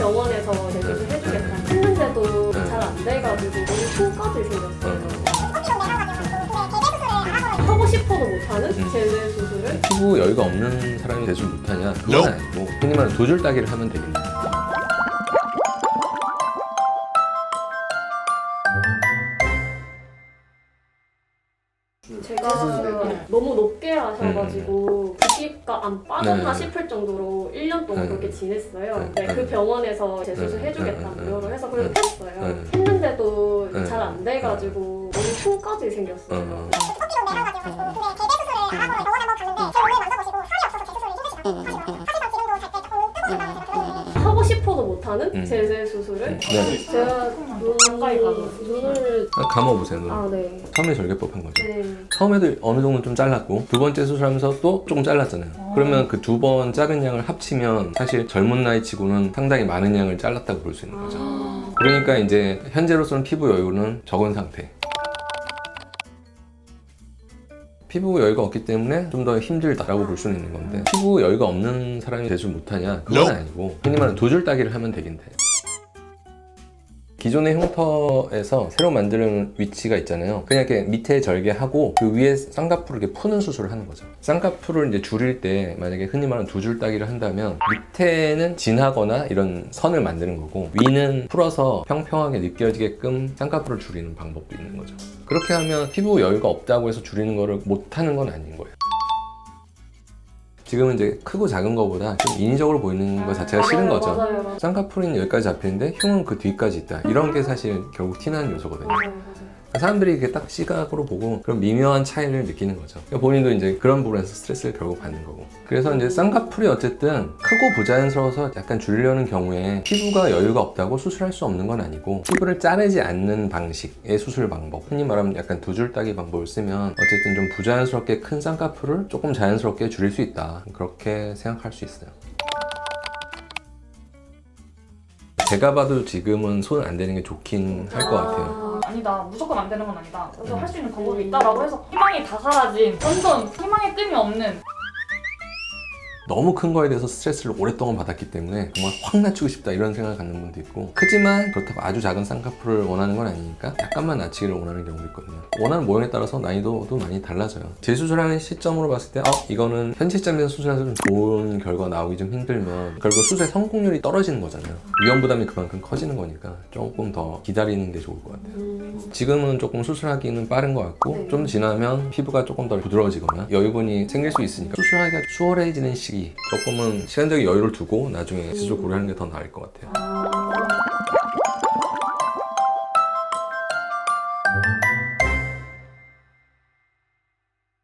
병원에서 제수술 해주겠다 했는데도 네. 잘 안 돼가지고 너무 코까지 생겼어요. 네. 하고 싶어도 못하는 음. 제대 수술을 피부 여유가 없는 사람이 제수술 못하냐? 그건 아니고 흔히 말하는 도줄 따기를 하면 되겠네. 제가 너무 높게 하셔가지고 붓기가 안 빠졌나 네. 싶을 정도로 1년 동안 네. 그렇게 지냈어요. 네. 근데 그 네. 병원에서 제수술 네. 해주겠다 네. 무료로 해서 네. 그걸 했어요. 네. 했는데도 네. 잘안 돼가지고 너무 코까지 생겼어요. 어. 하고 싶어도 못 하는 음. 제세 수술을 네. 제가 눈, 가까이 가서 눈을 아, 감아보세요. 눈. 아 네. 처음에 절개법 한 거죠. 네. 처음에도 어느 정도 좀 잘랐고 두 번째 수술하면서 또 조금 잘랐잖아요. 그러면 그 두 번 자른 양을 합치면 사실 젊은 나이 치고는 상당히 많은 양을 잘랐다고 볼 수 있는 거죠. 아, 그러니까 이제 현재로서는 피부 여유는 적은 상태. 피부 여유가 없기 때문에 좀 더 힘들다라고 볼 수는 있는 건데 피부 여유가 없는 사람이 제술 못하냐? 그건 아니고 흔히 말하는 도줄 따기를 하면 되긴 돼. 기존의 흉터에서 새로 만드는 위치가 있잖아요. 그냥 이렇게 밑에 절개하고 그 위에 쌍꺼풀을 이렇게 푸는 수술을 하는 거죠. 쌍꺼풀을 이제 줄일 때 만약에 흔히 말하는 두 줄 따기를 한다면 밑에는 진하거나 이런 선을 만드는 거고 위는 풀어서 평평하게 느껴지게끔 쌍꺼풀을 줄이는 방법도 있는 거죠. 그렇게 하면 피부 여유가 없다고 해서 줄이는 거를 못 하는 건 아닌 거예요. 지금은 이제 크고 작은 거보다 좀 인위적으로 보이는 것 자체가 싫은 맞아요, 거죠. 맞아요. 쌍꺼풀은 여기까지 잡히는데 흉은 그 뒤까지 있다. 이런 게 사실 결국 티나는 요소거든요. 맞아요, 맞아요. 사람들이 이게 딱 시각으로 보고 그런 미묘한 차이를 느끼는 거죠. 그러니까 본인도 이제 그런 부분에서 스트레스를 결국 받는 거고. 그래서 이제 쌍꺼풀이 어쨌든 크고 부자연스러워서 약간 줄이려는 경우에 피부가 여유가 없다고 수술할 수 없는 건 아니고 피부를 자르지 않는 방식의 수술 방법. 흔히 말하면 약간 두 줄 따기 방법을 쓰면 어쨌든 좀 부자연스럽게 큰 쌍꺼풀을 조금 자연스럽게 줄일 수 있다. 그렇게 생각할 수 있어요. 제가 봐도 지금은 손 안 대는 게 좋긴 할 것 같아요. 아, 아니다. 무조건 안 되는 건 아니다. 그래서 음. 할수 있는 방법이 있다라고 해서 희망이 다 사라진. 완전 희망의 끈이 없는 너무 큰 거에 대해서 스트레스를 오랫동안 받았기 때문에 정말 확 낮추고 싶다 이런 생각을 갖는 분도 있고 크지만 그렇다고 아주 작은 쌍꺼풀을 원하는 건 아니니까 약간만 낮추기를 원하는 경우도 있거든요. 원하는 모양에 따라서 난이도도 많이 달라져요. 재수술하는 시점으로 봤을 때 어, 이거는 현재 시점에서 수술해서 좀 좋은 결과 나오기 좀 힘들면 결국 수술의 성공률이 떨어지는 거잖아요. 위험 부담이 그만큼 커지는 거니까 조금 더 기다리는 게 좋을 것 같아요. 음, 지금은 조금 수술하기는 빠른 것 같고 네. 좀 지나면 피부가 조금 더 부드러워지거나 여유분이 생길 수 있으니까 수술하기가 수월해지는 시기 조금은 시간적인 여유를 두고 나중에 수술 고려하는 게 더 나을 것 같아요. 아,